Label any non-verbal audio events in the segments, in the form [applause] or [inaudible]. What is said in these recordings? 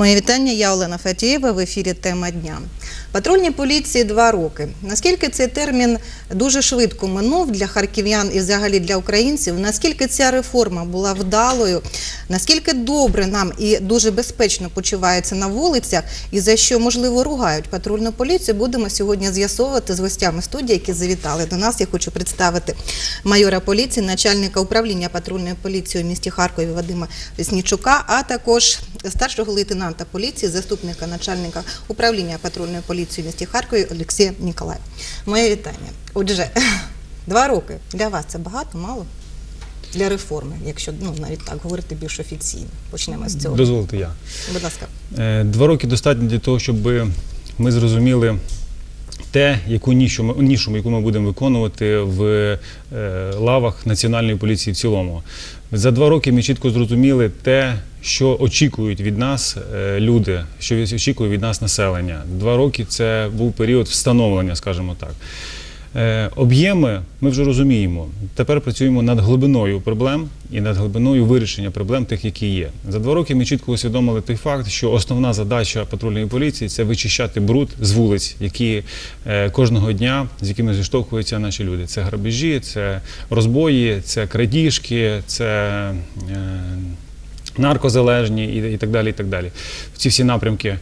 Моє вітання. Я Олена Фатієва в ефірі Тема дня. Патрульній поліції два роки. Наскільки цей термін дуже швидко минув для харків'ян і взагалі для українців? Наскільки ця реформа була вдалою? Наскільки добре нам і дуже безпечно почувається на вулицях, і за що можливо ругають патрульну поліцію? Будемо сьогодні з'ясовувати з гостями студії, які завітали до нас. Я хочу представити майора поліції, начальника управління патрульної поліції у місті Харкові Вадима Снічука, а також старшого лейтенанта поліції, заступника начальника управління патрульної поліції у місті Харкові Олексія Ніколаєв. Моє вітання. Отже, [laughs] два роки для вас це багато, мало? Для реформи, якщо ну навіть так говорити більш офіційно. Почнемо з цього. Дозвольте я. Будь ласка. Е, Два роки достатньо для того, щоб ми зрозуміли те, яку нішу, нішу, яку ми будемо виконувати в е, лавах Національної поліції в цілому. За два роки ми чітко зрозуміли те, що очікують від нас е, люди, що очікує від нас населення. Два роки це був період встановлення, скажімо так. Е, Об'єми ми вже розуміємо. Тепер працюємо над глибиною проблем і над глибиною вирішення проблем тих, які є. За два роки ми чітко усвідомили той факт, що основна задача патрульної поліції це вичищати бруд з вулиць, які е, кожного дня з якими зіштовхуються наші люди. Це грабежі, це розбої, це крадіжки, це. е, Наркозалежні і, так далі. І так далі. Ці всі напрямки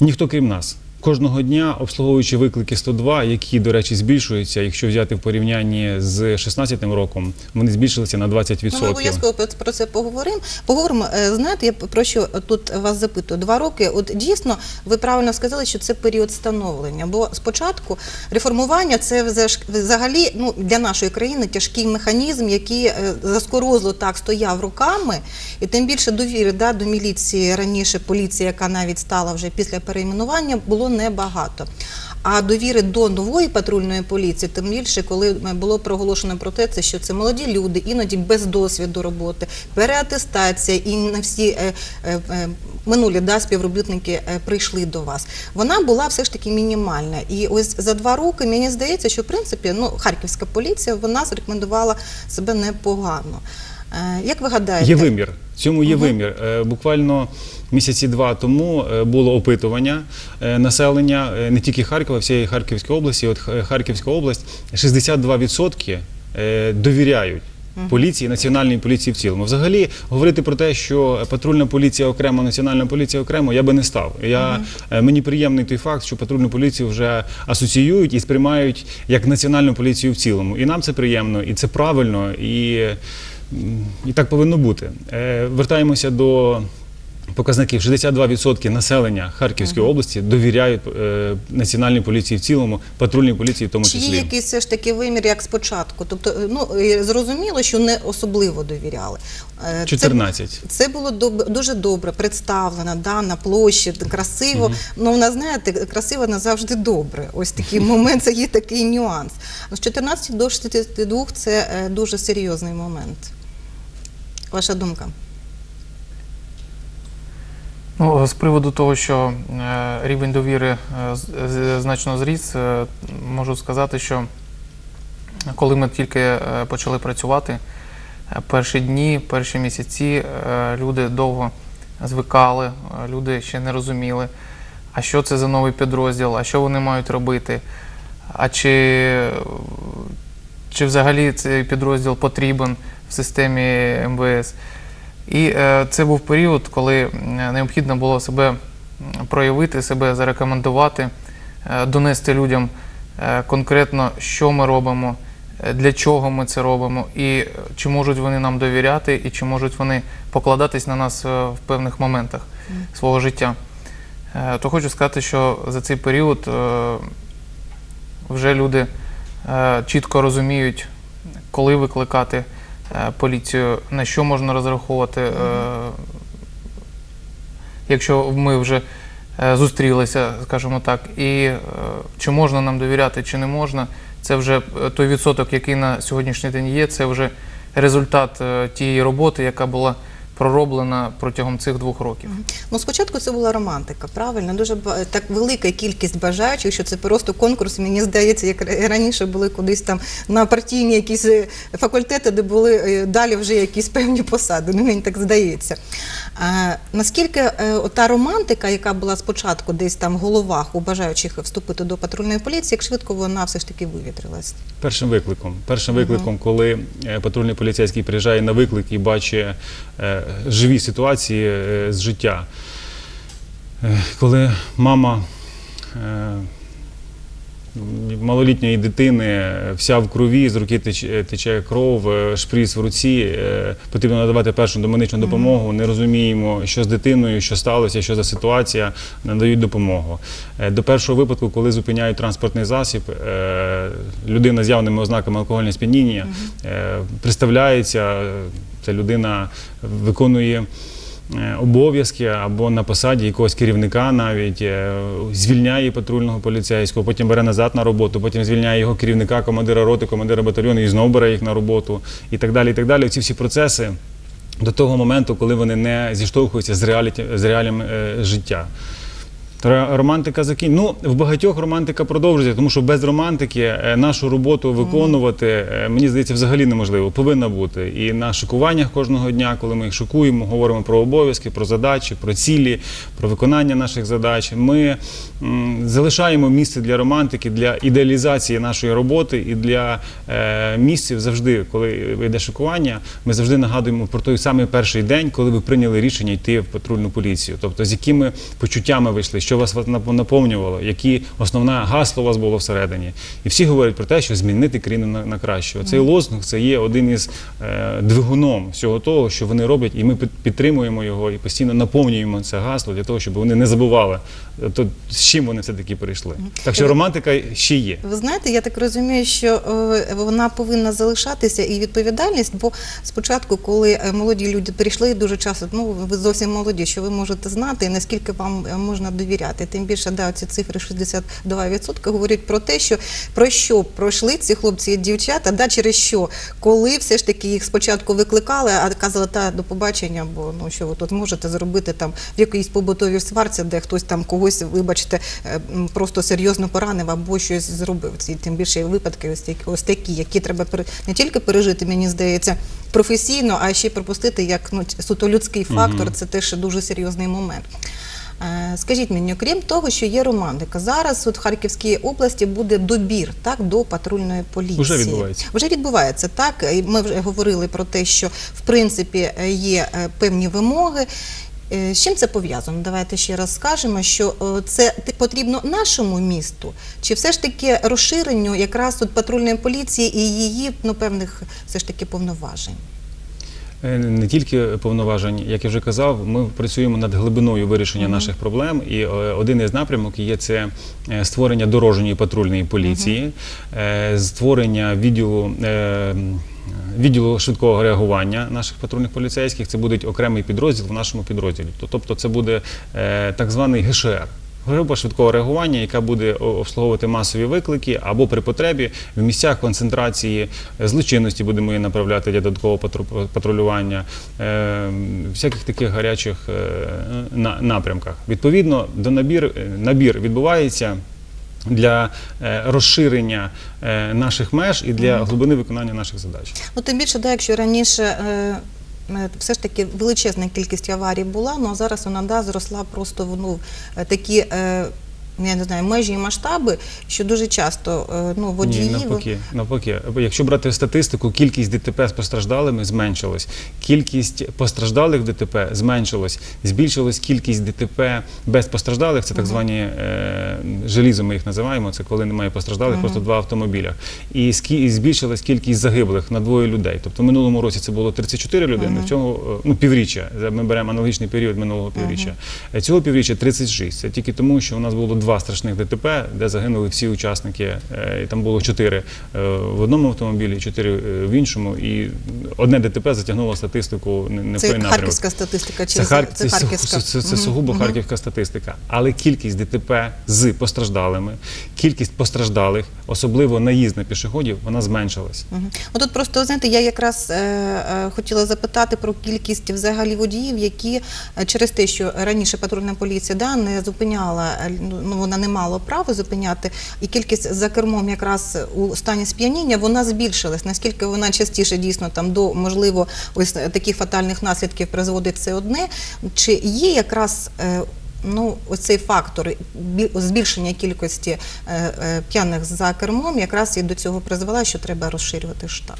ніхто крім нас. Кожного дня обслуговуючи виклики 102, які, до речі, збільшуються, якщо взяти в порівнянні з 2016 роком, вони збільшилися на 20%. Ну, ми обов'язково про- це поговоримо. Поговоримо. Е, Знаєте, я про що тут вас запитую? Два роки. От дійсно, ви правильно сказали, що це період становлення. Бо спочатку реформування це взагалі ну для нашої країни тяжкий механізм, який е, заскорозло так стояв руками, і тим більше довіри да, до міліції раніше поліція, яка навіть стала вже після перейменування, було небагато. А довіри до нової патрульної поліції, тим більше, коли було проголошено про те, що це молоді люди, іноді без досвіду роботи, переатестація, і не всі е, е, е, минулі співробітники е, прийшли до вас. Вона була все ж таки мінімальна. І ось за два роки мені здається, що в принципі ну, харківська поліція вона зарекомендувала себе непогано. Е, Як ви гадаєте? Є вимір. В цьому є вимір. Е, Буквально місяці два тому е, було опитування населення не тільки Харкова, всієї Харківської області. От Харківська область 62% е, довіряють. Поліції, національній поліції в цілому. Взагалі говорити про те, що патрульна поліція окремо, національна поліція окремо, я би не став. Я е, мені приємний той факт, що патрульну поліцію вже асоціюють і сприймають як національну поліцію в цілому. І нам це приємно, і це правильно, і, і так повинно бути. Е, Вертаємося до. Показників 62% населення Харківської області довіряють е, національній поліції в цілому, патрульній поліції в тому Чи є якийсь все ж таки вимір, як спочатку? Тобто, е, ну зрозуміло, що не особливо довіряли. Е, це- Це було доб- дуже добре представлено, да, на площі, красиво. Ну, вона, знаєте, красиво не завжди добре. Ось такий момент, це є такий нюанс. З 14 до 62 це дуже серйозний момент. Ваша думка? Ну, з приводу того, що е, рівень довіри е, з- значно зріс, е, можу сказати, що коли ми тільки е, почали працювати, е, перші дні, перші місяці е, люди довго звикали, е, люди ще не розуміли, а що це за новий підрозділ, а що вони мають робити, а чи, чи взагалі цей підрозділ потрібен в системі МВС. І е, це був період, коли необхідно було себе проявити, себе зарекомендувати, е, донести людям е, конкретно, що ми робимо, е, для чого ми це робимо, і е, чи можуть вони нам довіряти, і чи можуть вони покладатись на нас е, в певних моментах свого життя. Е, То хочу сказати, що за цей період е, вже люди е, чітко розуміють, коли викликати е, поліцію, на що можна розраховувати, е, якщо ми вже е, зустрілися, скажімо так, і е, чи можна нам довіряти, чи не можна. Це вже е, той відсоток, який на сьогоднішній день є, це вже результат е, тієї роботи, яка була пророблена протягом цих двох років. Ну, спочатку це була романтика, правильно? Дуже так велика кількість бажаючих, що це просто конкурс. Мені здається, як раніше були кудись там на партійні якісь е, факультети, де були е, далі вже якісь певні посади. Ну, мені так здається. А, наскільки е, та романтика, яка була спочатку десь там в головах у бажаючих вступити до патрульної поліції, як швидко вона все ж таки вивітрилась? Першим викликом. Першим викликом, коли патрульний поліцейський приїжджає на виклик і бачить живі ситуації е, з життя. Е, Коли мама е, малолітньої дитини вся в крові, з руки тече, кров, шприц в руці, потрібно надавати першу домедичну допомогу. Не розуміємо, що з дитиною, що сталося, що за ситуація, надають допомогу. До першого випадку, коли зупиняють транспортний засіб, людина з явними ознаками алкогольного сп'яніння е, е, ця людина виконує. е, Обов'язки або на посаді якогось керівника навіть е, звільняє патрульного поліцейського, потім бере назад на роботу, потім звільняє його керівника, командира роти, командира батальйону і знову бере їх на роботу, і так далі. І так далі. Ці всі процеси до того моменту, коли вони не зіштовхуються з, реаліті, з реаліями е, життя. Романтика закін... Ну, в багатьох романтика продовжується, тому що без романтики е, нашу роботу виконувати, е, мені здається, взагалі неможливо. Повинна бути. І на шикуваннях кожного дня, коли ми їх шикуємо, говоримо про обов'язки, про задачі, про цілі, про виконання наших задач. Ми м, залишаємо місце для романтики, для ідеалізації нашої роботи і для е, місців завжди, коли йде шикування, ми завжди нагадуємо про той самий перший день, коли ви прийняли рішення йти в патрульну поліцію. Тобто, з якими почуттями вийшли, що вас нап- наповнювало, які основне гасло у вас було всередині. І всі говорять про те, що змінити країну на, на краще. Цей лозунг це є один із е, двигуном всього того, що вони роблять, і ми підтримуємо його і постійно наповнюємо це гасло для того, щоб вони не забували, е, то з чим вони все таки прийшли. Так що романтика ще є. Ви знаєте, я так розумію, що е, вона повинна залишатися і відповідальність, бо спочатку, коли е, молоді люди прийшли, дуже часто, ну ви зовсім молоді, що ви можете знати, наскільки вам е, можна довіряти. Тим більше, да, ці цифри 62% говорять про те, що про що пройшли ці хлопці і дівчата, да, через що, коли все ж таки їх спочатку викликали, а казали, та до побачення, бо ну що ви тут можете зробити там в якійсь побутовій сварці, де хтось там когось, вибачте, е, просто серйозно поранив або щось зробив. Ці тим більше випадки ось такі, ось такі, які треба не тільки пережити, мені здається, професійно, а ще пропустити як ну, суто людський фактор. Це теж дуже серйозний момент. Е, Скажіть мені, окрім того, що є романтика, зараз от в Харківській області буде добір так до патрульної поліції. Уже відбувається. Вже відбувається так. Ми вже говорили про те, що в принципі е, є е, певні вимоги. З чим це пов'язано? Давайте ще раз скажемо, що це потрібно нашому місту, чи все ж таки розширенню якраз тут патрульної поліції і її ну певних все ж таки повноважень. Е, Не тільки повноважень, як я вже казав, ми працюємо над глибиною вирішення наших проблем. І е, один із напрямок є це е, створення дорожньої патрульної поліції, створення відділу. Відділу швидкого реагування наших патрульних поліцейських це буде окремий підрозділ в нашому підрозділі. Тобто, це буде так званий ГШР. Група швидкого реагування, яка буде обслуговувати масові виклики або при потребі в місцях концентрації е, злочинності будемо її направляти для додаткового патру- патрулювання, е, всяких таких гарячих е, на- напрямках. Відповідно, до набір, набір відбувається. Для е, розширення е, наших меж і для глибини виконання наших задач. Ну тим більше, да, якщо раніше. е, Все ж таки величезна кількість аварій була, ну а зараз вона да, зросла просто в ну, е, такі, е, я не знаю, межі і масштаби, що дуже часто е, ну, водії. Ні, навпаки, навпаки. Якщо брати статистику, кількість ДТП з постраждалими зменшилась, кількість постраждалих в ДТП зменшилась, збільшилась кількість ДТП без постраждалих, це так звані е, желізо, ми їх називаємо, це коли немає постраждалих, просто два автомобіля. І, збільшилась кількість загиблих на двоє людей. Тобто в минулому році це було 34 людини, в цьому е, ну, півріччя. Ми беремо аналогічний період минулого півріччя. Е, Цього півріччя 36. Це тільки тому, що у нас було два страшних ДТП, де загинули всі учасники. Е, і Там було чотири в одному автомобілі, чотири в іншому. І одне ДТП затягнуло статистику не Це той харківська статистика чи Це, хар... це це, харківська? це, це, сугубо харківська статистика. Але кількість ДТП з постраждалими, кількість постраждалих, особливо наїзд на пішоходів, вона зменшилась. Ну тут просто знаєте, я якраз е, е, хотіла запитати про кількість взагалі водіїв, які е, через те, що раніше патрульна поліція да, не зупиняла, е, ну вона не мала права зупиняти, і кількість за кермом якраз у стані сп'яніння вона збільшилась. Наскільки вона частіше дійсно там до можливо ось таких фатальних наслідків призводить це одне, чи є якраз е, Ну, оцей фактор бі- збільшення кількості е, е, п'яних за кермом якраз і до цього призвела, що треба розширювати штат.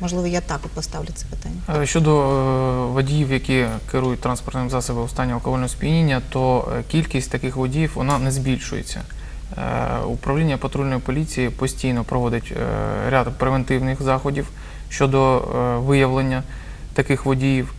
Можливо, я так поставлю це питання. Е, Щодо водіїв, які керують транспортним засобом у стані алкогольного сп'яніння, то кількість таких водіїв вона не збільшується. Управління патрульної поліції постійно проводить ряд превентивних заходів щодо виявлення таких водіїв,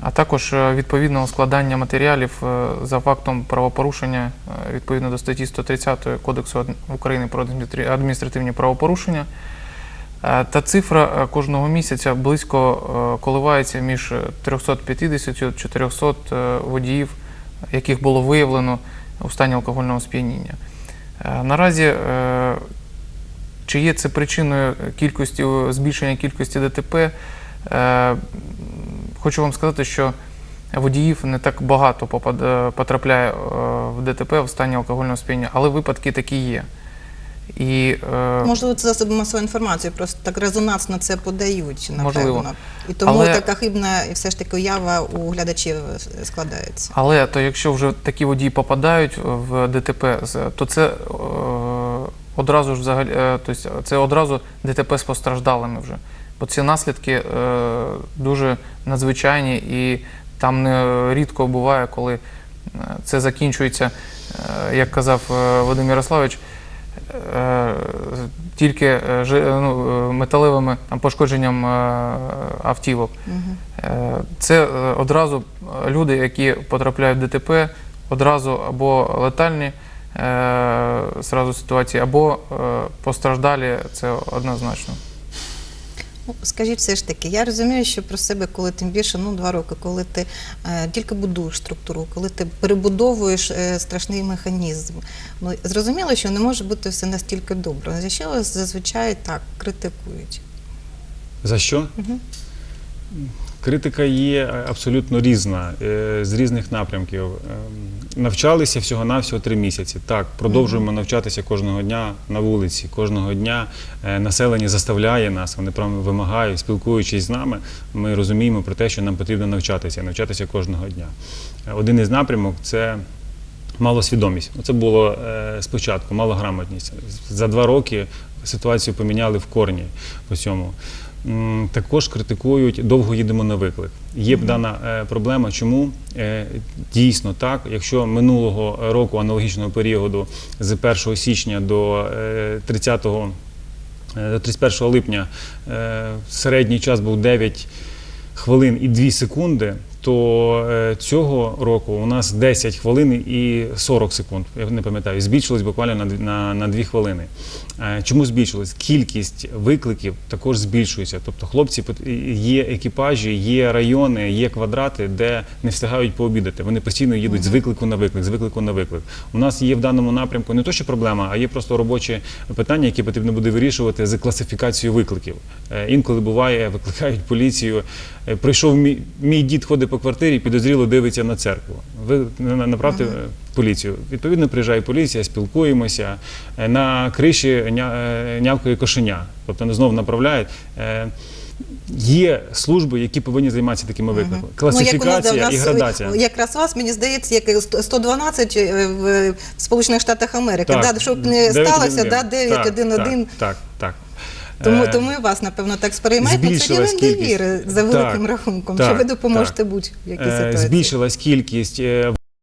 а також е, відповідного складання матеріалів е, за фактом правопорушення е, відповідно до статті 130 Кодексу України про адміністративні правопорушення. Та цифра кожного місяця близько коливається між 350 і 400 е, водіїв, яких було виявлено у стані алкогольного сп'яніння. Наразі чи є це причиною кількості збільшення кількості ДТП? Хочу вам сказати, що водіїв не так багато е, потрапляє е, в ДТП в стані алкогольного сп'яніння, але випадки такі є. І, е, Можливо, це засоби масової інформації, просто так резонансно це подають, напевно. Можливо. І тому Але- така хибна і все ж таки уява у глядачів складається. Але то якщо вже такі водії попадають в ДТП, то це е, одразу ж взагалі, е, тобто це одразу ДТП з постраждалими вже. Бо ці наслідки е, дуже надзвичайні і там не рідко буває, коли е, це закінчується, е, як казав е, Вадим Ярославович, е, тільки е, ну, металевими там, пошкодженням е, автівок. Мгм. Е, Це одразу люди, які потрапляють в ДТП, одразу або летальні зразу ситуації, або постраждалі, це однозначно. Ну, Скажіть все ж таки, я розумію, що про себе, коли тим більше ну, два роки, коли ти е, тільки будуєш структуру, коли ти перебудовуєш е, страшний механізм. Ну, зрозуміло, що не може бути все настільки добре. За що вас зазвичай так критикують? За що? Мгм. Критика є абсолютно різна, е, з різних напрямків. Навчалися всього-навсього три місяці. Так, продовжуємо навчатися кожного дня на вулиці. Кожного дня е, населення заставляє нас, вони прямо вимагають, спілкуючись з нами, ми розуміємо про те, що нам потрібно навчатися, навчатися кожного дня. Е, Один із напрямок це малосвідомість. Це було е, спочатку, малограмотність. За два роки ситуацію поміняли в корні по цьому. Також критикують, довго їдемо на виклик. Є дана е, проблема, чому е, дійсно так, якщо минулого року аналогічного періоду з 1 січня до е, 30 е, до 31 липня середній час був 9 хвилин і 2 секунди, то е, цього року у нас 10 хвилин і 40 секунд. Я не пам'ятаю, збільшилось буквально на, на, на 2 хвилини. Е, Чому збільшилось? Кількість викликів також збільшується. Тобто, хлопці є екіпажі, є райони, є квадрати, де не встигають пообідати. Вони постійно їдуть з виклику на виклик, з виклику на виклик. У нас є в даному напрямку не то, що проблема, а є просто робочі питання, які потрібно буде вирішувати з класифікацією викликів. Е, Інколи буває, викликають поліцію. Прийшов мій, мій дід ходить по квартирі, підозріло дивиться на церкву. Ви на- на- направте е, поліцію. Відповідно, приїжджає поліція, спілкуємося. Е, На криші е, нявкає кошеня. Тобто знов направляють. Е, Є служби, які повинні займатися такими викликами. Ну, як нас, Класифікація да, у і градація. Якраз вас, мені здається, як і 112 е, в Сполучених Штатах Америки. Да, щоб не 911. сталося, да, 911. Так, так, так. Тому, Е, тому і вас, напевно, так сприймають. Це рівень кількість. довіри за Так, великим рахунком, так, що ви допоможете будь-якій Е, ситуації. Збільшилась кількість е,